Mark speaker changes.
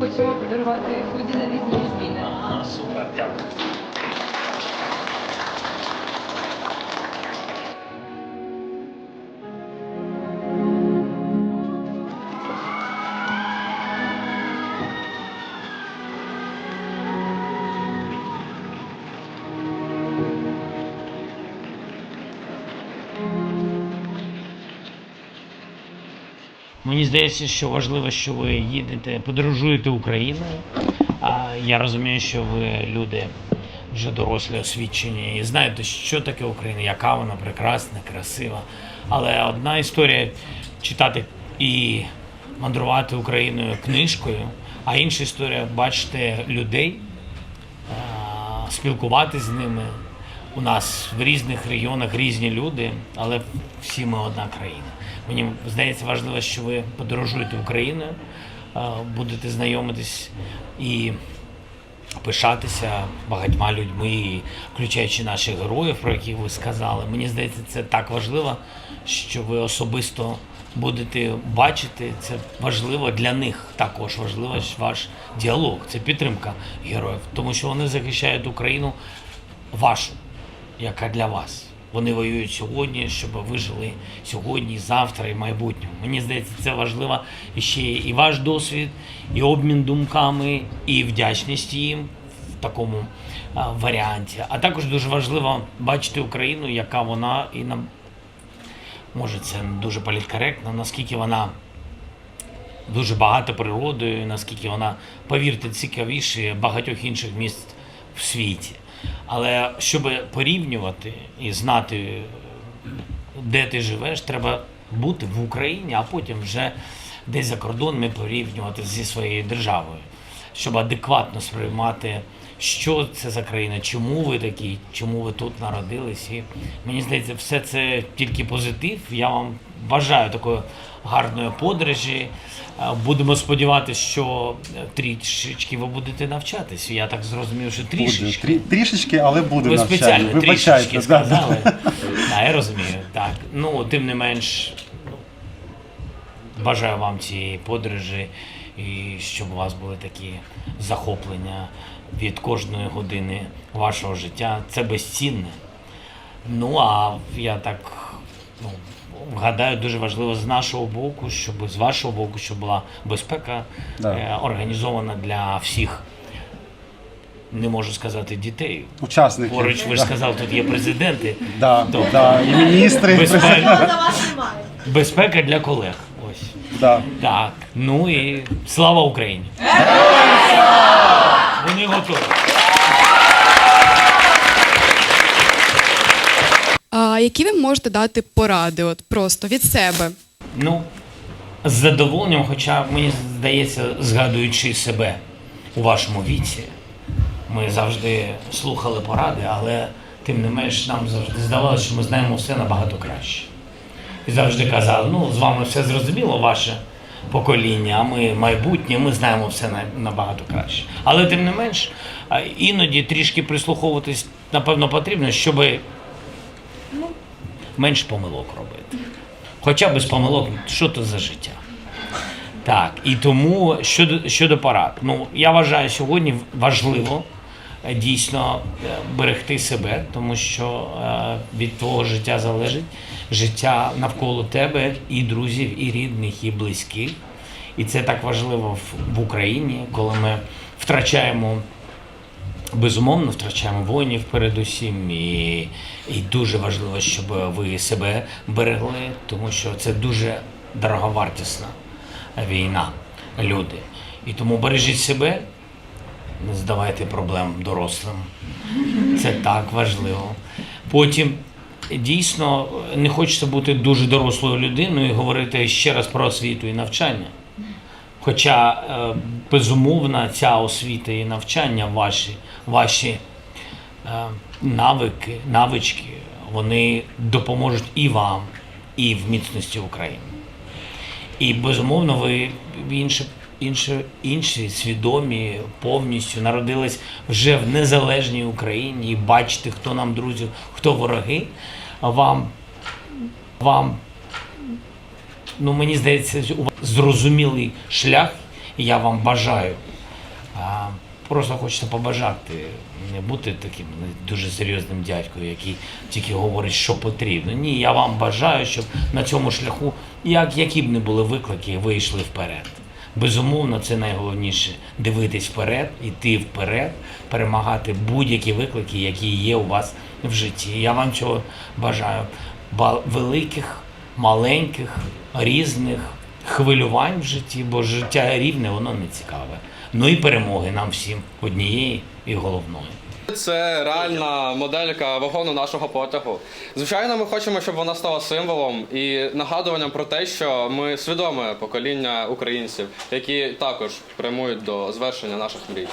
Speaker 1: Хочемо подарувати люди
Speaker 2: на різні зміни. Супер, дякую. Мені здається, що важливо, що ви їдете, подорожуєте Україною. А я розумію, що ви люди вже дорослі, освічені і знаєте, що таке Україна, яка вона прекрасна, красива. Але одна історія читати і мандрувати Україною книжкою, а інша історія бачити людей, спілкуватися з ними. У нас в різних регіонах різні люди, але всі ми одна країна. Мені здається важливо, що ви подорожуєте Україною, будете знайомитись і пишатися багатьма людьми, включаючи наших героїв, про яких ви сказали. Мені здається, це так важливо, що ви особисто будете бачити. Це важливо для них також важливо ваш діалог, це підтримка героїв, тому що вони захищають Україну вашу, яка для вас. Вони воюють сьогодні, щоб ви жили сьогодні, завтра і майбутньому. Мені здається, це важливо ще і ваш досвід, і обмін думками, і вдячність їм в такому варіанті. А також дуже важливо бачити Україну, яка вона і нам може це дуже політкоректно, наскільки вона дуже багата природою, наскільки вона, повірте, цікавіше багатьох інших міст в світі. Але щоб порівнювати і знати, де ти живеш, треба бути в Україні, а потім вже десь за кордон ми порівнювати зі своєю державою, щоб адекватно сприймати, що це за країна, чому ви такі, чому ви тут народились. І мені здається, все це тільки позитив. Я вам бажаю такої гарної подорожі. Е, Будемо сподіватися, що трішечки ви будете навчатись. Я так зрозумів, що
Speaker 3: Буде.
Speaker 2: трішечки.
Speaker 3: Трі- Трішечки, але буде
Speaker 2: Ви спеціально трішечки
Speaker 3: да.
Speaker 2: сказали. Так, я розумію. Так. Ну, тим не менш, бажаю вам цієї подорожі і щоб у вас були такі захоплення від кожної години вашого життя. Це безцінне. Ну, а я так ну, гадаю, дуже важливо з нашого боку, щоб з вашого боку, щоб була безпека
Speaker 3: Да.
Speaker 2: е, організована для всіх. Не можу сказати дітей.
Speaker 3: Учасників.
Speaker 2: Поруч, ви ж сказали, тут є президенти.
Speaker 3: Да,
Speaker 2: Тобто,
Speaker 3: да, і міністри.
Speaker 2: Безпека, безпека для колег.
Speaker 3: Да.
Speaker 2: Так. Ну і слава Україні! Вони готові.
Speaker 4: А які ви можете дати поради, от просто від себе?
Speaker 2: Ну, з задоволенням, хоча мені здається, згадуючи себе у вашому віці, ми завжди слухали поради, але тим не менш нам завжди здавалося, що ми знаємо все набагато краще. І завжди казали, ну з вами все зрозуміло, ваше покоління, а ми майбутнє, ми знаємо все на- набагато краще. Але тим не менш, іноді трішки прислуховуватись, напевно, потрібно, щоб ну, менше помилок робити. Хоча без помилок, що то за життя? Так, і тому щодо, щодо порад. Ну, я вважаю, сьогодні важливо е, дійсно е, берегти себе, тому що е, від твого життя залежить життя навколо тебе і друзів, і рідних, і близьких. І це так важливо в, Україні, коли ми втрачаємо безумовно втрачаємо воїнів передусім, і, і дуже важливо, щоб ви себе берегли, тому що це дуже дороговартісна війна, люди. І тому бережіть себе, не здавайте проблем дорослим. Це так важливо. Потім дійсно не хочеться бути дуже дорослою людиною і говорити ще раз про освіту і навчання. Хоча е, безумовно ця освіта і навчання ваші, ваші е, навики, навички, вони допоможуть і вам, і в міцності України. І безумовно, ви інші, інші, інші свідомі повністю народились вже в незалежній Україні і бачите, хто нам друзі, хто вороги. Вам, вам ну мені здається, у вас зрозумілий шлях, і я вам бажаю просто хочеться побажати не бути таким дуже серйозним дядькою, який тільки говорить, що потрібно. Ні, я вам бажаю, щоб на цьому шляху, як, які б не були виклики, ви йшли вперед. Безумовно, це найголовніше дивитись вперед, іти вперед, перемагати будь-які виклики, які є у вас в житті. Я вам цього бажаю. Ба- великих, маленьких, різних хвилювань в житті, бо життя рівне, воно не цікаве. Ну і перемоги нам всім однієї і головної.
Speaker 5: Це реальна моделька вагону нашого потягу. Звичайно, ми хочемо, щоб вона стала символом і нагадуванням про те, що ми свідоме покоління українців, які також прямують до звершення наших мрій.